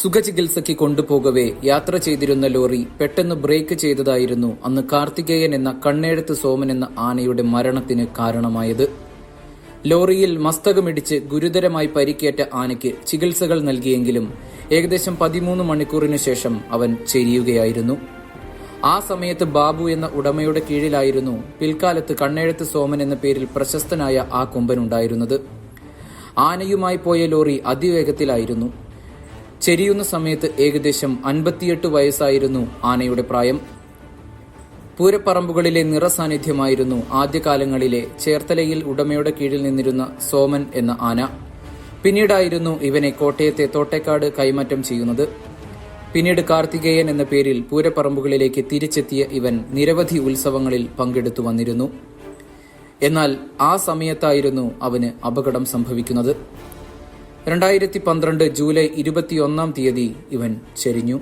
സുഖചികിത്സയ്ക്ക് കൊണ്ടുപോകവേ യാത്ര ചെയ്തിരുന്ന ലോറി പെട്ടെന്ന് ബ്രേക്ക് ചെയ്തതായിരുന്നു അന്ന് കാർത്തികേയൻ എന്ന കണ്ണേഴത്ത് സോമൻ എന്ന ആനയുടെ മരണത്തിന് കാരണമായത്. ലോറിയിൽ മസ്തകമിടിച്ച് ഗുരുതരമായി പരിക്കേറ്റ ആനയ്ക്ക് ചികിത്സകൾ നൽകിയെങ്കിലും ഏകദേശം പതിമൂന്ന് മണിക്കൂറിനു ശേഷം അവൻ ചെരിയുകയായിരുന്നു. ആ സമയത്ത് ബാബു എന്ന ഉടമയുടെ കീഴിലായിരുന്നു പിൽക്കാലത്ത് കണ്ണേഴത്ത് സോമൻ എന്ന പേരിൽ പ്രശസ്തനായ ആ കൊമ്പനുണ്ടായിരുന്നത് ആനയുമായി പോയ ലോറി അതിവേഗത്തിലായിരുന്നു. ചെരിയുന്ന സമയത്ത് ഏകദേശം അൻപത്തിയെട്ട് വയസ്സായിരുന്നു ആനയുടെ പ്രായം. പൂരപ്പറമ്പുകളിലെ നിറസാന്നിധ്യമായിരുന്നു ആദ്യകാലങ്ങളിലെ ചേർത്തലയിൽ ഉടമയുടെ കീഴിൽ നിന്നിരുന്ന സോമൻ എന്ന ആന. പിന്നീടായിരുന്നു ഇവനെ കോട്ടയത്തെ തോട്ടേക്കാട് കൈമാറ്റം ചെയ്യുന്നത്. പിന്നീട് കാർത്തികേയൻ എന്ന പേരിൽ പൂരപ്പറമ്പുകളിലേക്ക് തിരിച്ചെത്തിയ ഇവൻ നിരവധി ഉത്സവങ്ങളിൽ പങ്കെടുത്തു വന്നിരുന്നു. എന്നാൽ ആ സമയത്തായിരുന്നു അവന് അപകടം സംഭവിക്കുന്നത്. രണ്ടായിരത്തി പന്ത്രണ്ട് ജൂലൈ ഇരുപത്തിയൊന്നാം തീയതി ഇവൻ ചെരിഞ്ഞു.